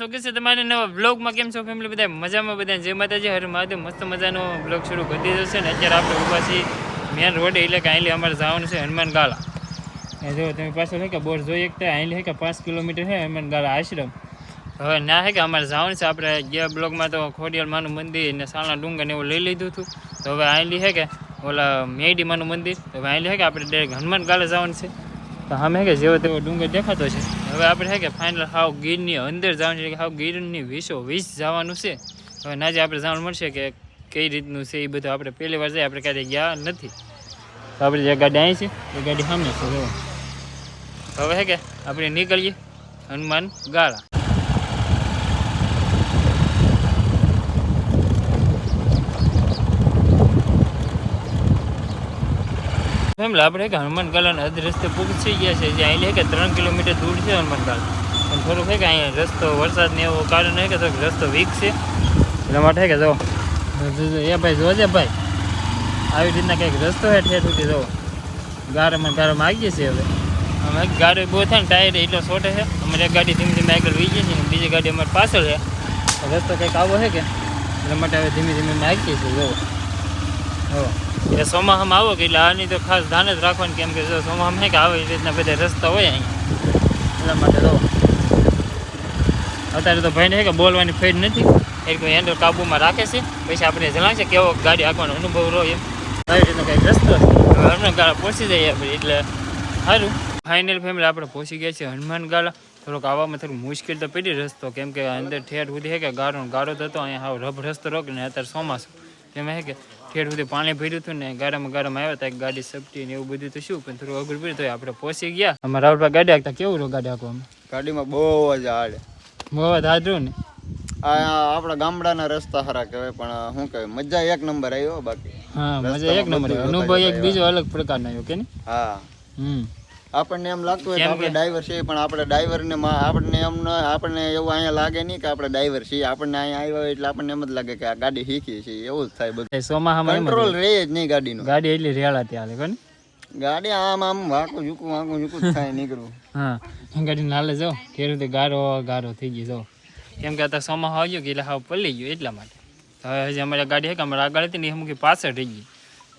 સ્વાગત છે, તમારે નવા બ્લોગમાં કેમ છો ફેમિલી બધા મજામાં બધા જય માતાજી, હરે મહાદેવ. મસ્ત મજાનો બ્લોગ શરૂ કરી દીધો છે ને, અત્યારે આપણે ઊભા છીએ મેન રોડ એટલે કે અહીં અમારે જવાનું છે હનુમાન ગાળા એ જો, તમે પાછળ છે કે બોર જોઈ એક અહીં છે કે પાંચ કિલોમીટર છે હનુમાન ગાળા આશ્રમ? હવે ના હે કે અમારે જવાનું છે, આપણે ગયા બ્લોગમાં તો ખોડિયાલ માનું મંદિર ને સાલના ડુંગર ને એવું લઈ લીધું હતું. તો હવે અહીં હે કે ઓલા મેડી માનું મંદિર. તો હવે અહીં હે કે આપણે ડાયરેક્ટ હનુમાન ગાળા જવાનું છે. તો સામે કે જેવો તેવો ડુંગર દેખાતો છે. હવે આપણે છે કે ફાઇનલ હાવ ગીરની અંદર જવાનું છે કે હાવ ગીરની વીસો વીસ જવાનું છે. હવે નાજે આપણે જાણ મળશે કે કઈ રીતનું છે એ બધું આપણે પહેલી વાર જાય આપણે ક્યારેય ગયા નથી. તો આપણે જે ગાડી આવી છે, એ ગાડી સામે છે હવે છે કે, આપણે નીકળીએ હનુમાન ગાળા. એમ આપણે કે હનુમાન ગાલાના અધ રસ્તે પહોંચી ગયા છે. જે અહીં કે ત્રણ કિલોમીટર દૂર છે હનુમાન ગાલા પણ થોડુંક છે કે અહીંયા રસ્તો વરસાદ ને એવો કારણ છે કે થોડુંક રસ્તો વીક છે. એટલા માટે કે જો, એ ભાઈ જોજે ભાઈ, આવી રીતના કંઈક રસ્તો છે ઠેઠ સુધી જો, ગારામાં ગારામાં આવીએ છીએ હવે. અમે ગાડી બહુ થાય ને ટાયર એટલો છોટે છે. અમારે એક ગાડી ધીમે ધીમે આગળ વી ગઈ છે ને બીજી ગાડી અમારી પાછળ છે. રસ્તો કંઈક આવો છે કે? એટલા માટે હવે ધીમે ધીમે અમે આવીએ છીએ, જો. હો એટલે સોમાહામાં આવો કે એટલે આની તો ખાસ ધ્યાન જ રાખવાનું કેમ કે સોમાહામાં હે કે આવે એ રીતના બધા રસ્તા હોય અહીંયા. એટલા માટે તો અત્યારે તો ભાઈને કે બોલવાની ફેર નથી. એક હેન્ડલ કાબુમાં રાખે છે. પછી આપણે જણાવશે કેવો ગાડી હાંકવાનો અનુભવ રહ્યો એમ. આવી રીતનો કંઈક રસ્તો છે. હવે પહોંચી જઈએ આપણે, એટલે સારું ફાઇનલ ફેમિલી આપણે પહોંચી ગયા છીએ હનુમાન ગાળા. થોડોક આવવામાં થોડું મુશ્કેલ તો પડી રસ્તો, કેમ કે અંદર ઠેર સુધી કે ગાળો ગાળો થતો અહીંયા હાવ રબ રસ્તો રોક ને અત્યારે ચોમાસું. તેમાં હે કે ઠેઠ સુધી પાણી ભર્યું હતું ને ગાડામાં ગારામાં આવ્યા હતા ગાડી સપટી ને એવું બધું તો શું પણ થોડું અઘરું પડ્યું તો આપણે પહોંચી ગયા. અમારા રાવલભાઈ ગાડી હાંકતા કેવું રહ્યું ગાડી હાંકવામાં ગાડીમાં બહુ જ હાડે બહુ જ હાજરું ને? આ આપણા ગામડાના રસ્તા ખરા કહેવાય પણ શું કહેવાય મજા એક નંબર આવ્યો બાકી. હા મજા એક નંબર. અનુભવ એક બીજો અલગ પ્રકારનો આવ્યો કે ને હા. હમ. આપણને એમ લાગતું હોય આપણે? ડ્રાઈવર છીએ પણ આપણે ડ્રાઈવરને ને આપણને એમ ન આપણને એવું અહીંયા લાગે નહીં કે આપણે ડ્રાઈવર છીએ. આપણને અહીંયા આવ્યા હોય એટલે આપણને એમ જ લાગે કે આ ગાડી શીખી છે એવું જ થાય બધું. સોમાહામાં કંટ્રોલ. રહે જ નહીં ગાડીનો. ગાડી એટલી રેળા ત્યાં કોને ગાડી આમ આમ વાંકું ઝૂકું વાંકું ઝૂકું થાય નીકળું હા ગાડી નાલે જો. કેરું રીતે ગારો ગારો થઈ ગયો જો. કેમ કે અત્યારે સોમાં આવ્યો કે એટલે હાવ પલી ગયો એટલા માટે. હવે હજી અમારી ગાડી હે કે અમારે આગળ હતી ને એ અમુક પાછળ રહી ગઈ.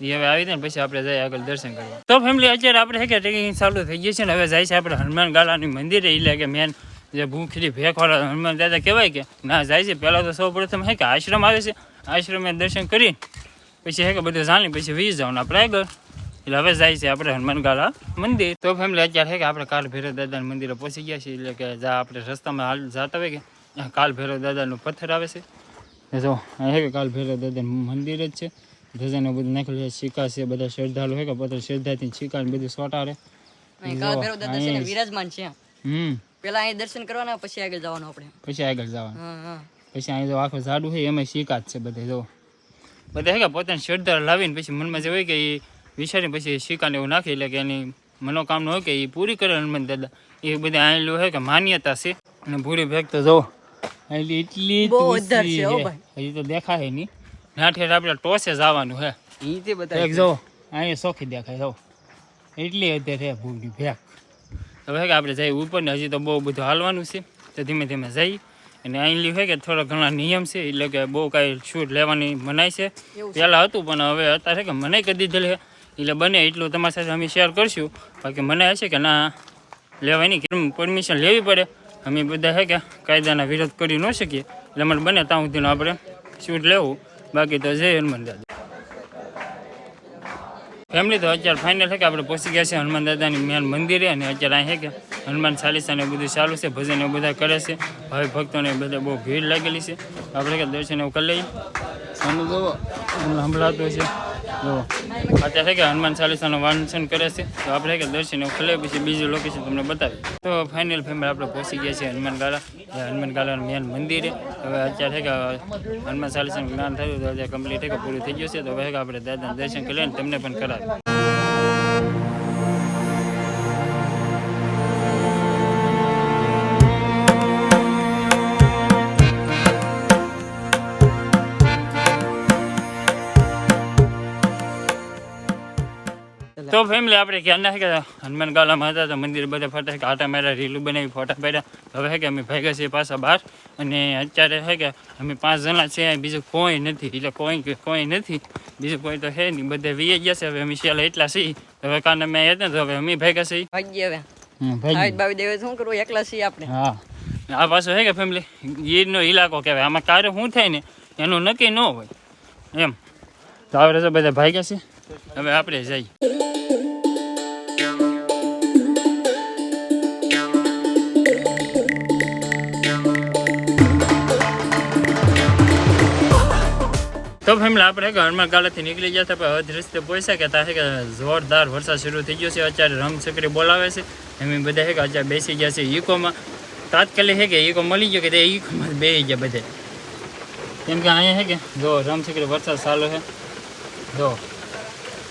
એ હવે આવી ને પછી આપણે જઈએ આગળ દર્શન કરવા. તો ફેમિલી અત્યારે આપણે હે કે ટ્રેકિંગ ચાલુ થઈ ગયું છે ને હવે જાય છે આપણે હનુમાન ગાલાની મંદિરે. એટલે કે મેન જે ભૂખરી ભેખવાળા હનુમાન દાદા કહેવાય કે, ના, જાય છે. પહેલાં તો સૌ પ્રથમ હે કે આશ્રમ આવે છે. આશ્રમે દર્શન કરી, પછી હે કે બધું જાણી, પછી વીસ જવાનું આપણે આગળ. એટલે હવે જાય છે આપણે હનુમાન ગાળા મંદિર. તો ફેમિલી અત્યારે કે આપણે કાલ ભૈરવ દાદાના મંદિરે પહોંચી ગયા છીએ. એટલે કે જા આપણે રસ્તામાં હાલ જતા હોય કે, કાલ ભૈરવ દાદાનું પથ્થર આવે છે. જો, અહીં કે કાલ ભૈરવ દાદાનું મંદિર જ છે. ધજાને બધું નાખેલું છે સિક્કા છે બધા શ્રદ્ધાળુ હોય કે પથ્થર શ્રદ્ધાથી સિક્કા બધું સોટારે અહીં વિરાજમાન છે હમ. પેલા અહીં દર્શન કરવાના પછી આગળ જવાનું આપણે. પછી આગળ જવાનું. પછી અહીં જો આખું ઝાડું છે એમાં સિક્કા જ છે બધે જો. બધા કે પોતાની શ્રદ્ધા લાવીને પછી મનમાં જે હોય કે એ વિચારીને પછી સિક્કાને એવું નાખી એટલે કે એની મનોકામના હોય કે એ પૂરી કરે હનુમાન દાદા. એ બધા આયેલું હોય કે માન્યતા છે. અને ભૂરી ભેગ તો જો એટલી એટલી તો દેખાય નહીં. નાઠે આપણે ટોસે જવાનું હે. ઈ તે એક જો અહીંયા સોખી દેખાય જો. એટલી અત્યારે હે ભેક. હવે કે આપણે જઈએ ઉપર ને હજી તો બહુ બધું હાલવાનું છે. તો ધીમે ધીમે જઈ અને અહીંલી હોય કે થોડા ઘણા નિયમ છે એટલે કે બહુ કાંઈ છૂટ લેવાની મનાય છે. પહેલાં હતું પણ હવે અત્યારે કે મનાઈ કરી દીધેલી એટલે બને એટલું તમારી સાથે અમે શેર કરશું. બાકી મને હશે કે ના લેવાની કેમ? પરમિશન લેવી પડે. અમે બધા હે કે કાયદાના વિરોધ કરી ન શકીએ. એટલે મને બને ત્યાં સુધીનું આપણે શૂટ લેવું. બાકી તો જય હનુમાન દાદા. ફેમિલી તો અત્યારે ફાઇનલ છે કે આપણે પહોંચી ગયા છે હનુમાન દાદાની મેન મંદિરે અને અત્યારે અહીં કે હનુમાન ચાલીસાને બધું ચાલુ છે, ભજન એવું બધા કરે છે. ભાઈ ભક્તોને બધા બહુ ભીડ લાગેલી છે. આપણે કે દર્શન એવું કરી લઈએ. તમને સંભળાતું છે અત્યારે છે કે હનુમાન ચાલીસાનું વાંચન કરે છે. તો આપણે કે દર્શન એવું પછી બીજું લોકેશન તમને બતાવી તો ફાઇનલ ફેમિલી આપણે પહોંચી ગયા છીએ હનુમાન જે હનુમાન ગાલાનું મેન મંદિરે હવે અત્યારે છે કે હનુમાન ચાલીસાનું જ્ઞાન થયું, તો અત્યારે કમ્પ્લીટ છે કે પૂરું થઈ ગયું છે. તો હવે આપણે દાદાના દર્શન કરી તમને પણ કરાવીએ. તો ફેમિલી આપણે ક્યાં ના કે હનુમાન ગાલામાં હતા તો મંદિર બધા ફરતા કે આટા માર્યા રીલું બનાવી ફોટા પાડ્યા. હવે કે અમે ભેગા છીએ પાછા બહાર અને અત્યારે છે કે અમે પાંચ જણા છે બીજું કોઈ નથી. એટલે કોઈ કોઈ નથી. બીજું કોઈ તો હે નહીં. બધા વીએ ગયા છે. હવે અમે છેલ્લા એટલા છીએ. હવે કારણે મેં હતા તો હવે અમે ભેગા છીએ. ભાગ્ય હવે. ભાઈ દેવે શું કરવું? એકલા છીએ આપણે. હા. આ પાછો હે કે ફેમિલી ગીરનો ઇલાકો કહેવાય. આમાં કાર્ય શું થાય ને? એનું નક્કી ન હોય. એમ. તો આવડે તો બધા ભાગ્યા છે હવે આપણે જઈએ. તો ફેમિલી આપણે કે હનુમાન ગાલાથી નીકળી ગયા હતા પણ અધ રસ્તે પહોંચ્યા કે ત્યાં છે કે જોરદાર વરસાદ શરૂ થઈ ગયો છે અત્યારે રમચક્રી બોલાવે છે એમ બધા છે કે અત્યારે બેસી ગયા છે ઇકોમાં તાત્કાલિક છે કે ઇકો મળી ગયો કે તે ઇકોમાં બેસી ગયા બધા. કેમ કે અહીંયા છે કે જો રમચક્રી વરસાદ ચાલુ છે જો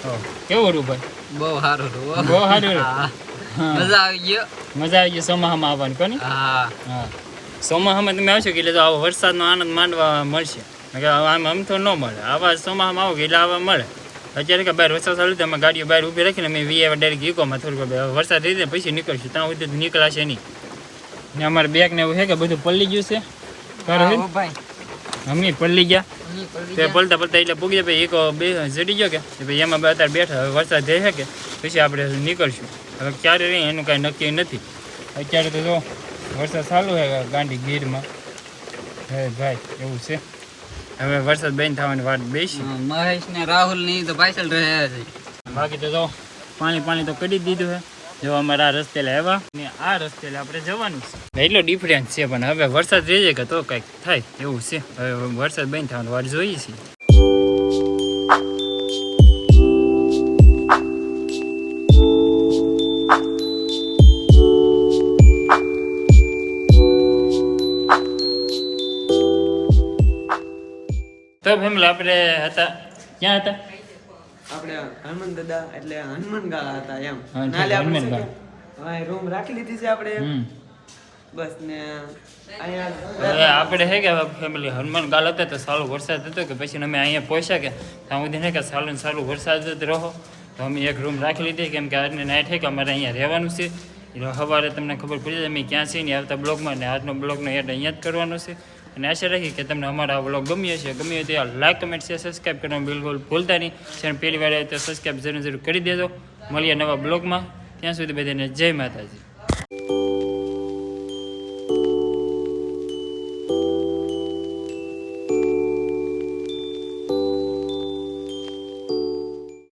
હો, કેવું રૂ ભાઈ? બહુ સારું હતું બહુ સારું રહ્યું. હા. મજા આવી ગયો. મજા આવી ગઈ સોમાહામાં આવવાની કોની? હા. હા. સોમાહામાં તમે આવશો કે એટલે તો આવો વરસાદનો આનંદ માણવા મળશે. કે આમ આમ તો ન મળે. આવા ચોમાહામાં આવો કે એટલે આવા મળે. અત્યારે કે બહાર વરસાદ ચાલુ તો અમે ગાડીઓ બહાર ઊભી રાખીને અમે વીએ ડાયરેક્ટ ઇકોમાં થોડુંક વરસાદ જાય પછી નીકળશું. ત્યાં સુધી નીકળાશે નહીં. ને અમારે બેગ ને એવું છે કે બધું પલ્લી ગયું છે. અમે પલ્લી ગયા. તે પલતા પલતા એટલે પૂગી જાય. એક બે જડી ગયો કે ભાઈ એમાં બે અત્યારે બેઠા. હવે વરસાદ જાય છે કે પછી આપણે નીકળશું. હવે ક્યારે રહી એનું કાંઈ નક્કી નથી. અત્યારે તો જો વરસાદ ચાલુ છે ગાંડી ગીરમાં. હે ભાઈ એવું છે. હવે વરસાદ બેન થવાની વાત બેસી. મહેશ ને રાહુલની તો પાછળ રહ્યા છે. બાકી તો જો પાણી પાણી તો કરી દીધું છે. જો અમારા આ રસ્તે આવ્યા ને આ રસ્તે આપણે જવાનું છે. એટલો ડિફરન્સ છે પણ હવે વરસાદ રહી જાય કે તો કંઈક થાય એવું છે. હવે વરસાદ બંધ થવાની વાત જોઈએ છીએ આપણે હતા. ક્યાં હતા? આપણે હનુમાન દાદા એટલે હનુમાન ગાળા હતા એમ. નાલે આપણે હનુમાન શું કે, હા રૂમ રાખી લીધી છે આપણે. બસ ને હવે આપણે હે કે ફેમિલી હનુમાન ગાલ હતા તો સારો વરસાદ હતો કે પછી અમે અહીંયા પહોંચ્યા કે ત્યાં સુધી હે કે સારું ને સારું વરસાદ જ રહો. તો અમે એક રૂમ રાખી લીધી કેમ કે આજની નાઇટ છે કે અમારે અહીંયા રહેવાનું છે. એટલે સવારે તમને ખબર પડી જાય અમે ક્યાં છીએ ને આવતા બ્લોગમાં ને આજનો બ્લોગનો એડ અહીંયા જ કરવાનો છે. અને આશા રાખી કે તમને અમારા બ્લોગ ગમ્યો છે ગમ્યો હોય તો લાઈક કમેન્ટ શેર સબસ્ક્રાઈબ કરવાનું બિલકુલ ભૂલતા નહીં. ચેનલ પહેલી વાર તો સબસ્ક્રાઈબ જરૂર જરૂર કરી દેજો. મળીએ નવા બ્લોગમાં ત્યાં સુધી બધાને જય માતાજી.